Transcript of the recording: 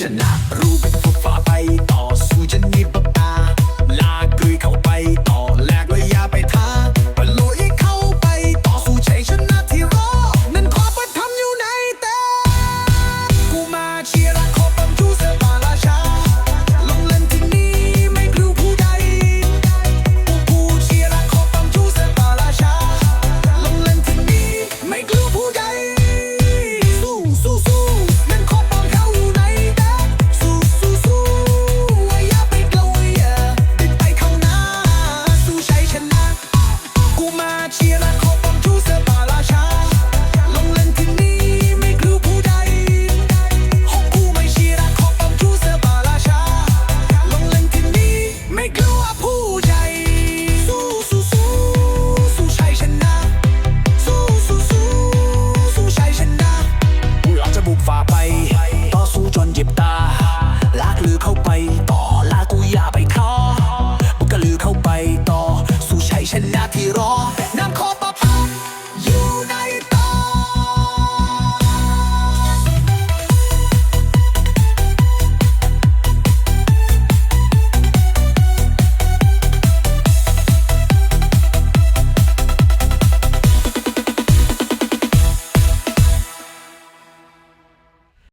ชนะ รูปฟุบฟ้าไปต่อสู้จะ Земля твій